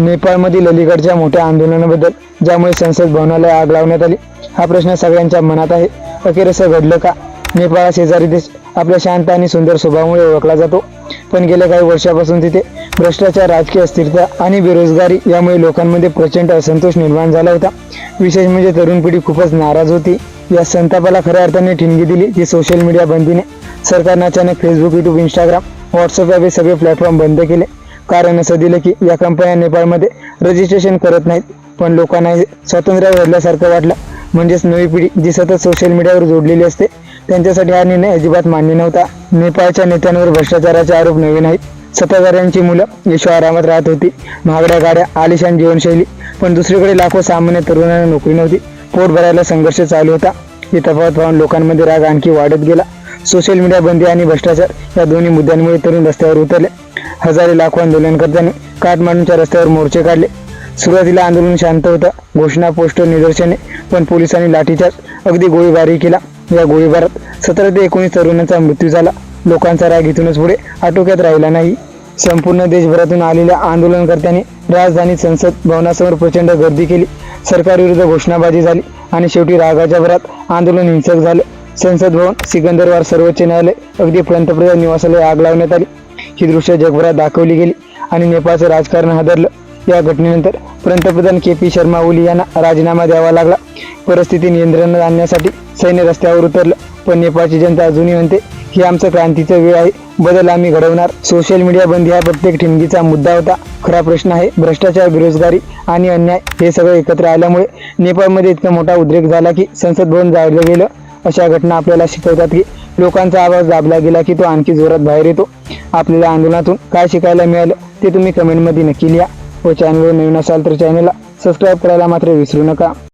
नेपाळमधील अलीकडच्या मोठ्या आंदोलनाबद्दल ज्यामुळे संसद भवनाला आग लावण्यात आली हा प्रश्न सगळ्यांच्या मनात आहे. अखेर असं घडलं का? नेपाळ हा शेजारी देश. आपल्या शांत आणि सुंदर स्वभावामुळे ओळखला जातो. पण गेल्या काही वर्षापासून तिथे भ्रष्टाचार राजकीय अस्थिरता आणि बेरोजगारी यामुळे लोकांमध्ये प्रचंड असंतोष निर्माण झाला होता. विशेष म्हणजे तरुण पिढी खूपच नाराज होती. या संतापाला खऱ्या अर्थाने ठिणगी दिली ती सोशल मीडिया बंदीने. सरकारनं अचानक फेसबुक युट्यूब इंस्टाग्राम व्हॉट्सअप हे सगळे प्लॅटफॉर्म बंद केले. कारण असं दिलं की या कंपन्या नेपाळमध्ये रजिस्ट्रेशन करत नाहीत. पण लोकांना स्वातंत्र्य घडल्यासारखं वाटलं. म्हणजेच नवी पिढी जी सतत सोशल मीडियावर जोडलेली असते त्यांच्यासाठी हा निर्णय अजिबात मान्य नव्हता. नेपाळच्या नेत्यांवर भ्रष्टाचाराचे आरोप नवीन आहेत. सत्ताधाऱ्यांची मुलं यशो आरामात राहत होती. महागड्या गाड्या आलिशान जीवनशैली. पण दुसरीकडे लाखो सामान्य तरुणांना नोकरी नव्हती. पोट भरायला संघर्ष चालू होता. ही तफावत पाहून लोकांमध्ये राग आणखी वाढत गेला. सोशल मीडिया बंदी आणि भ्रष्टाचार या दोन्ही मुद्द्यांमुळे तरुण रस्त्यावर उतरले. हजारे लाखो आंदोलनकर्त्यांनी काठमांडूच्या रस्त्यावर मोर्चे काढले. सुरुवातीला आंदोलन शांत होतं घोषणा पोस्टर निदर्शने पण पोलिसांनी लाठीचार्ज अगदी गोळीबारही केला. या गोळीबारात सतरा ते एकोणीस तरुणांचा मृत्यू झाला. लोकांचा राग इथूनच पुढे आटोक्यात राहिला नाही. संपूर्ण देशभरातून आलेल्या आंदोलनकर्त्यांनी राजधानी संसद भवनासमोर प्रचंड गर्दी केली. सरकारविरुद्ध घोषणाबाजी झाली आणि शेवटी रागाच्या भरात आंदोलन हिंसक झालं. संसद भवन सिकंदरवार सर्वोच्च न्यायालय अगदी पंतप्रधान निवासाला आग लावण्यात आली. ही दृश्य जगभरात दाखवली गेली आणि नेपाळचं राजकारण हादरलं. या घटनेनंतर पंतप्रधान के पी शर्मा ओली यांना राजीनामा द्यावा लागला. परिस्थिती नियंत्रणात आणण्यासाठी सैन्य रस्त्यावर उतरलं. पण नेपाळची जनता अजूनही म्हणते ही आमचं क्रांतीचं वेळ आहे. बदल आम्ही घडवणार. सोशल मीडिया बंदी हा प्रत्येक ठिणगीचा मुद्दा होता. खरा प्रश्न आहे भ्रष्टाचार बेरोजगारी आणि अन्याय हे सगळं एकत्र आल्यामुळे नेपाळमध्ये इतका मोठा उद्रेक झाला की संसद भवन जाळलं गेलं. अशा घटना आपल्याला शिकवतात की लोकांचा आवाज दाबला गेला की तो आणखी जोरात बाहेर येतो. आपल्याला आंदोलनातून काय शिकायला मिळालं ते तुम्ही कमेंटमध्ये नक्की लिहा. हो व चॅनलवर नवीन असाल तर चॅनलला सबस्क्राईब करायला मात्र विसरू नका.